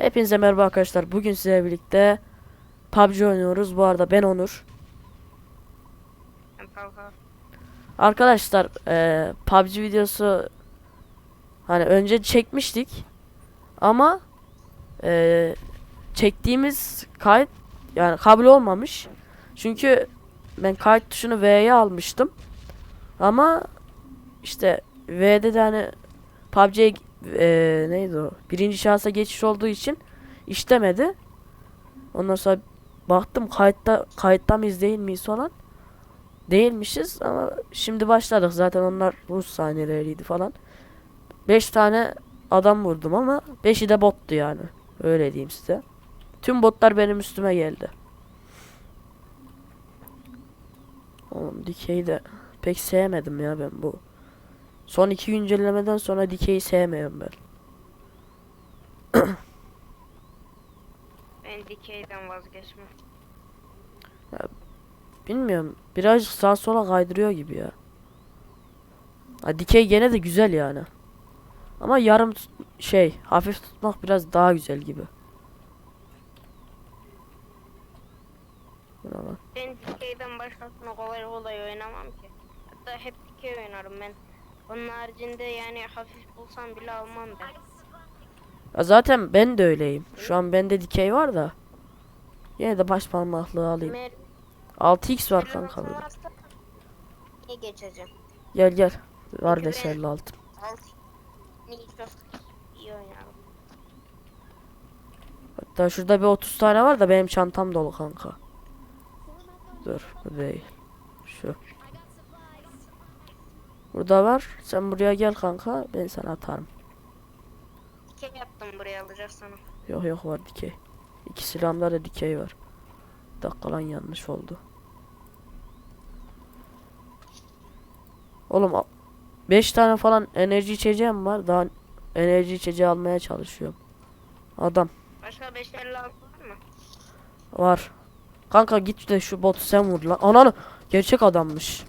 Hepinize merhaba arkadaşlar. Bugün sizlerle birlikte PUBG oynuyoruz. Bu arada ben Onur. Arkadaşlar eee PUBG videosu hani önce çekmiştik ama eee, çektiğimiz kayıt yani kabul olmamış. Çünkü ben kayıt tuşunu V'ye almıştım. Ama işte V'de de hani PUBG'ye eee, neydi o? Birinci şahsa geçiş olduğu için işlemedi. Ondan sonra baktım kayıtta kayıtta mıyız değil miyiz falan. Değilmişiz ama şimdi başladık zaten onlar Rus sahneleriydi falan. 5 tane adam vurdum ama 5'i de bottu yani. Öyle diyeyim size. Tüm botlar benim üstüme geldi. Oğlum dikeyi de pek sevmedim ya ben bu. Son iki güncellemeden sonra dikeyi sevmiyorum ben. Ben dikeyden vazgeçmem. Bilmiyorum. Birazcık sağa sola kaydırıyor gibi ya. Ha, dikey gene de güzel yani. Ama yarım şey hafif tutmak biraz daha güzel gibi. Ben dikeyden başkasına kolay kolay oynamam ki. Hatta hep dikey oynarım ben. Onun haricinde yani hafif bulsam bile almam ben. Ya zaten ben de öyleyim. Şu an bende dikey var da. Yine de baş parmaklığı alayım. Mer 6x var kanka burada. Ne geçeceğim? Gel gel. Var Peki ben- deserli altın. Alt. Ne çok iyi oynarım. Hatta şurada bir 30 tane var da benim çantam dolu kanka. Dur bu değil. Şu. Burada var. Sen buraya gel kanka. Ben sana atarım. Dikey yaptım buraya alacaksan. Yok yok var dikey. İki silahımda da dikey var. Bir dakika lan yanlış oldu. Oğlum 5 tane falan enerji içeceğim var. Daha enerji içeceği almaya çalışıyorum. Adam Başka 556 var mı? var. Kanka git de şu botu sen vur lan. Ananı gerçek adammış.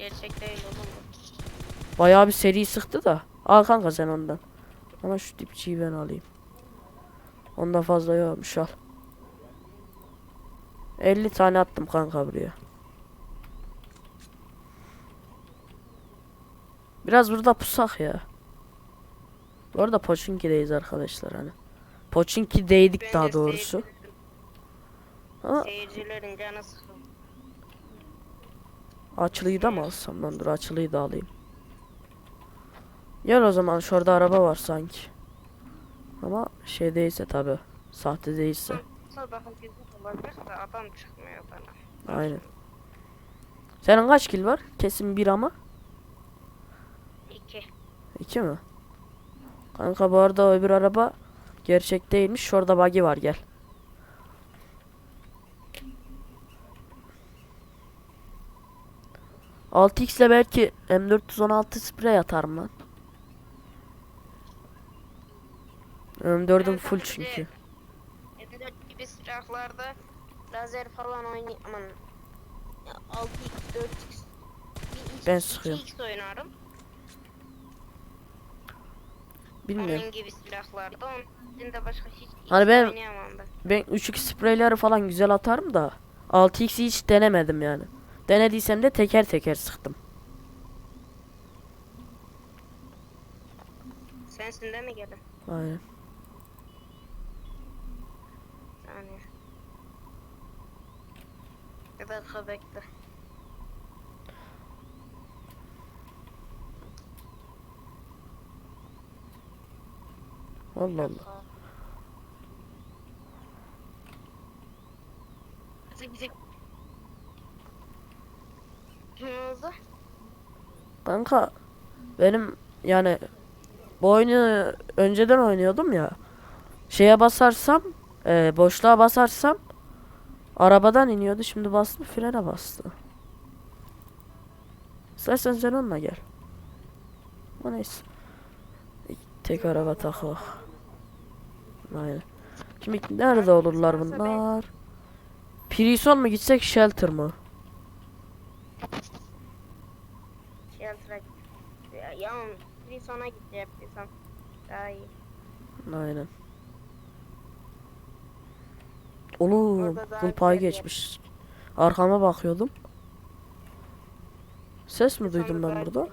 Gerçek değil oğlum bu. Bayağı bir seri sıktı da. Al kanka sen ondan. Ama şu dipçiyi ben alayım. Onda fazla yokmuş al. 50 tane attım kanka buraya. Biraz burada pusak ya. Bu arada Pochinki'deyiz arkadaşlar hani. Pochinki'deydik Bence daha doğrusu. Ama Seyircilerin canı sıkıldı. Açılıyı da mı alsam lan dur açılıyı da alayım. Gel o zaman şurada araba var sanki. Ama şey değilse tabi. Sahte değilse. Adam çıkmıyor bana. Aynen. Senin kaç kill var? Kesin bir ama. İki. İki mi? Kanka bu arada öbür araba gerçek değilmiş. Şurada buggy var gel. Altı x ile belki M416 sprey atarım lan. M4'üm Evet, full çünkü. M4 gibi silahlarda lazer falan oynay aman ya 6x 4x bir Ben sıkıyorum. 2x oynarım. Bilmiyorum. Onun gibi silahlarda onun başka hiç Hani ben- oynayamam ben. Ben 3x spreyleri falan güzel atarım da 6x'i hiç denemedim yani. Denediysem de teker teker sıktım. Sensin de mi gelin? Aynen. Yani. Bir dakika bekle. Allah Allah. Oldu? Kanka benim yani bu oyunu önceden oynuyordum ya. Şeye basarsam e, boşluğa basarsam arabadan iniyordu. Şimdi bastım frene bastı. İstersen sen onunla gel. Ama neyse. Tek araba takı. Aynen. Şimdi nerede olurlar bunlar? Prison mu gitsek shelter mı? Shelter'a git. Ya, ya bir sona gideceğim. Bir son. Daha iyi. Aynen. Oğlum kıl payı güzel yer. geçmiş. Arkama bakıyordum. Ses mi duydum ben burada?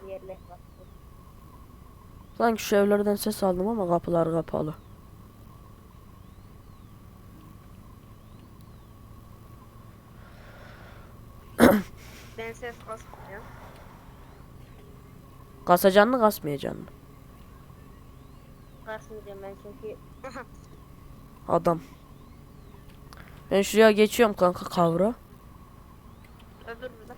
Sanki şu evlerden ses aldım ama kapılar kapalı. Ben ses kasmıyorum. Kasacaksın mı kasmayacaksın mı? Kasmayacağım ben çünkü. Adam. Ben şuraya geçiyorum kanka kavra. Öbür burada.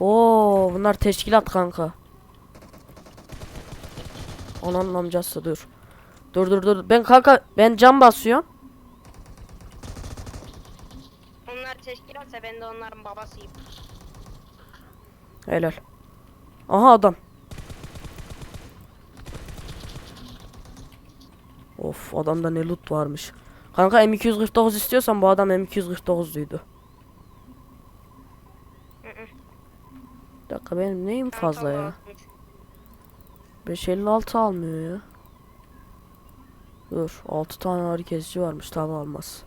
Oo bunlar teşkilat kanka. Ananın amcası dur. Dur dur dur. Ben kanka ben cam basıyorum. Onlar teşkilatsa ben de onların babasıyım. Helal. Aha adam. Of adamda ne loot varmış. Kanka M249 istiyorsan bu adam M249'luydu. Hı hı. Bir dakika benim neyim fazla ya. atmış. 556 almıyor ya. Dur 6 tane ağrı kesici varmış tabi almaz.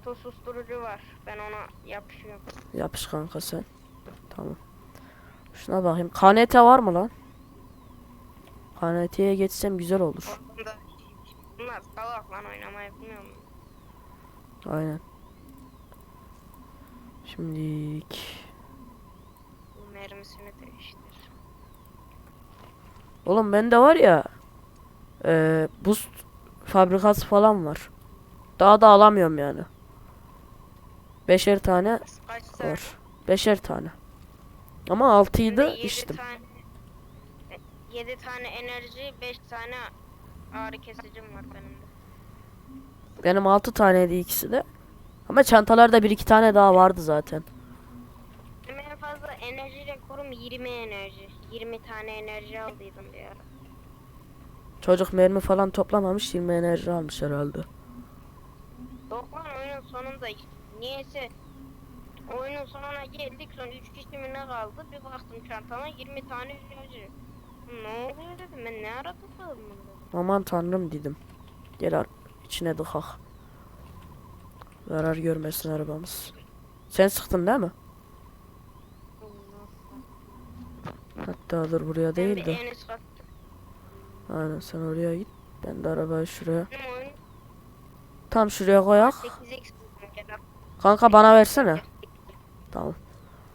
Oto susturucu var. Ben ona yapışıyorum. Yapış kanka sen. Tamam. Şuna bakayım. KNT var mı lan? KNT'ye geçsem güzel olur. Bunlar salak lan oynamayı bilmiyor mu? Aynen. Şimdilik. Bu mermisini değiştir. Oğlum bende var ya. eee boost fabrikası falan var. Daha da alamıyorum yani. Beşer tane Kaç tane? var. Beşer tane. Ama altıyı da Yedi içtim. Tane, 7 tane enerji, 5 tane ağrı kesicim var benim de. Benim altı taneydi ikisi de. Ama çantalarda bir iki tane daha vardı zaten. Benim en fazla enerji rekorum 20 enerji. 20 tane enerji aldıydım bir ara. Çocuk mermi falan toplamamış 20 enerji almış herhalde. Yok lan oyunun sonunda niyeyse oyunun sonuna geldik son 3 kişi mi ne kaldı bir baktım çantama 20 tane enerji. Ne oluyor dedim ben ne ara topladım bunu. Aman tanrım dedim. Gel ar- içine dıkak. Zarar görmesin arabamız. Sen sıktın değil mi? Hatta dur buraya değil de. Aynen sen oraya git. Ben de arabayı şuraya. Tam şuraya koyak. 8x buldum gel al. Kanka bana versene. Tamam.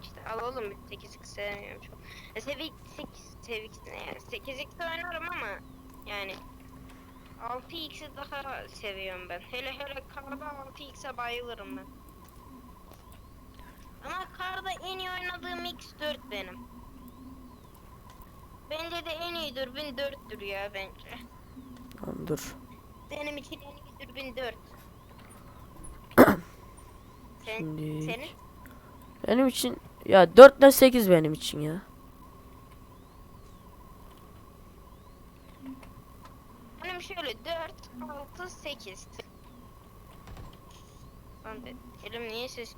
İşte al oğlum bir 8x sevmiyorum çok. E, Sevi 8 Sevix ne yani 8x oynarım ama yani 6x'i daha seviyorum ben. Hele hele karda 6x'e bayılırım ben. Ama karda en iyi oynadığım x4 benim. Bence de en iyi dürbün 4'tür ya bence. Tamam dur. Benim için en iyi dürbün 4. Sen, Şimdi senin? benim için ya 4 ile 8 benim için ya. Benim şöyle 4, 6, 8. Ben de elim niye ses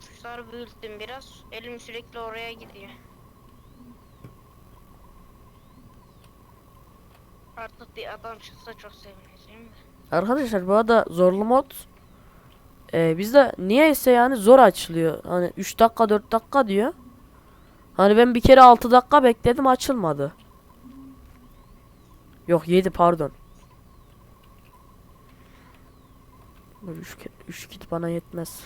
tuşları büyüttüm biraz. Elim sürekli oraya gidiyor. Artık bir adam çıksa çok sevineceğim de. Arkadaşlar bu arada zorlu mod e, bizde niyeyse yani zor açılıyor. Hani 3 dakika 4 dakika diyor. Hani ben bir kere 6 dakika bekledim açılmadı. Yok 7 pardon. 3 3 kit bana yetmez.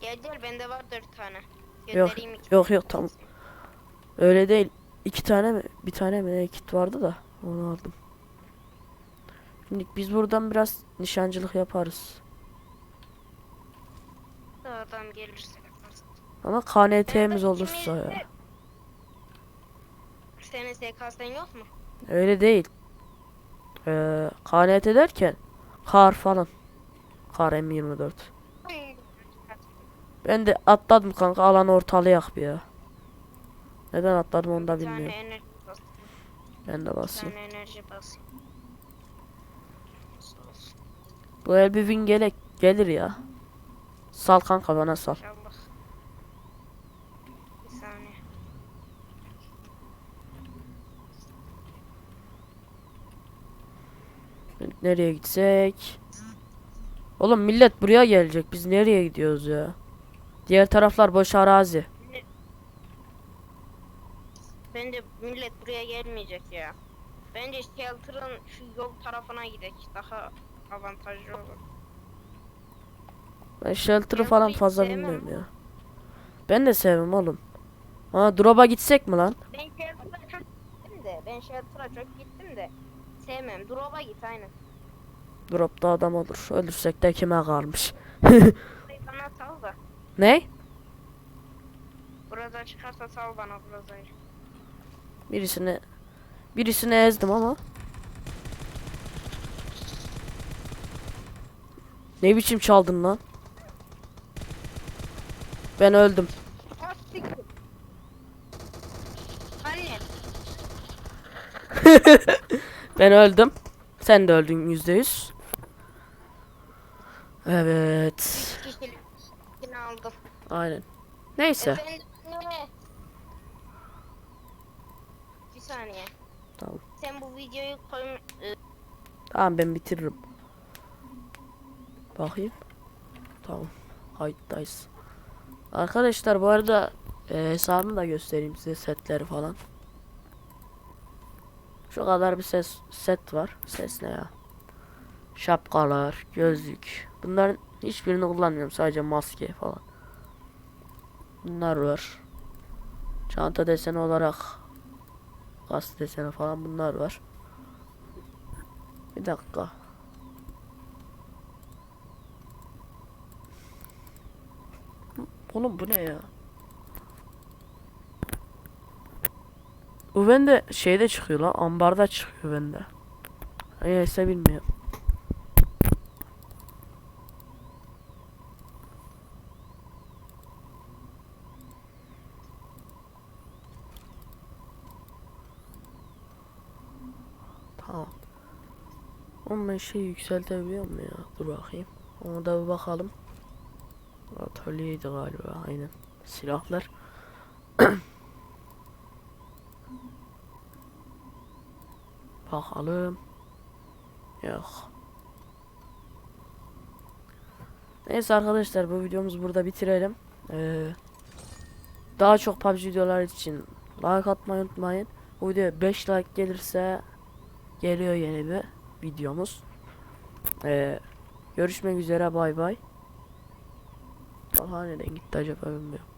Gel gel bende var 4 tane. Yok, Göndereyim iki yok, yok, tamam. Öyle değil. 2 tane mi? Bir tane mi ne kit vardı da onu aldım. Şimdi biz buradan biraz nişancılık yaparız. Adam gelirse yaparsın. Ama KNT'miz olursa ya. Senin SKS'n yok mu? Öyle değil. Ee, KNT derken kar falan. Kar M24. Ben de atladım kanka alan ortalayak bir ya. Neden atladım onu da Bir bilmiyorum. Ben de Bir basayım. tane enerji basayım. Sağ olsun. Bu el bir win gelek gelir ya. Sal kanka bana sal. İnşallah. Bir saniye. Nereye gitsek? Oğlum millet buraya gelecek. Biz nereye gidiyoruz ya? Diğer taraflar boş arazi. Bence millet buraya gelmeyecek ya. Bence shelter'ın şu yol tarafına gidek. Daha avantajlı olur. Ben shelter'ı falan fazla sevmem bilmiyorum ya. Ben de sevmem oğlum. Ha drop'a gitsek mi lan? Ben shelter'a çok gittim de. Ben shelter'a çok gittim de. Sevmem. Drop'a git aynen. Drop'ta adam olur. Ölürsek de kime kalmış? Bana sal da. Ne? Burada çıkarsa sal bana burayı. Birisini birisini ezdim ama. Ne biçim çaldın lan? Ben öldüm. Ben öldüm. Sen de öldün yüzde yüz. Evet. Aldım. Aynen. Neyse. Efendim ne? Bir saniye. Tamam. Sen bu videoyu koy... Tamam ben bitiririm. Bakayım. Tamam. Kayıttayız. Arkadaşlar bu arada e, hesabımı da göstereyim size setleri falan. Şu kadar bir ses set var. Ses ne ya? Şapkalar, gözlük. Bunların hiçbirini kullanmıyorum. Sadece maske falan. Bunlar var. Çanta deseni olarak kas deseni falan bunlar var. Bir dakika. Oğlum bu ne ya? Bu bende şeyde çıkıyor lan. Ambarda çıkıyor bende. Neyse bilmiyorum. Tamam. Ben şey yükseltebiliyor muyum ya? Dur bakayım. Ona da bir bakalım. Atölyeydi galiba aynen. Silahlar. bakalım. Yok. Neyse arkadaşlar bu videomuzu burada bitirelim. Ee, daha çok PUBG videolar için like atmayı unutmayın. Bu videoya 5 like gelirse geliyor yeni bir videomuz. Ee, görüşmek üzere bay bay. Daha nereden gitti acaba bilmiyorum.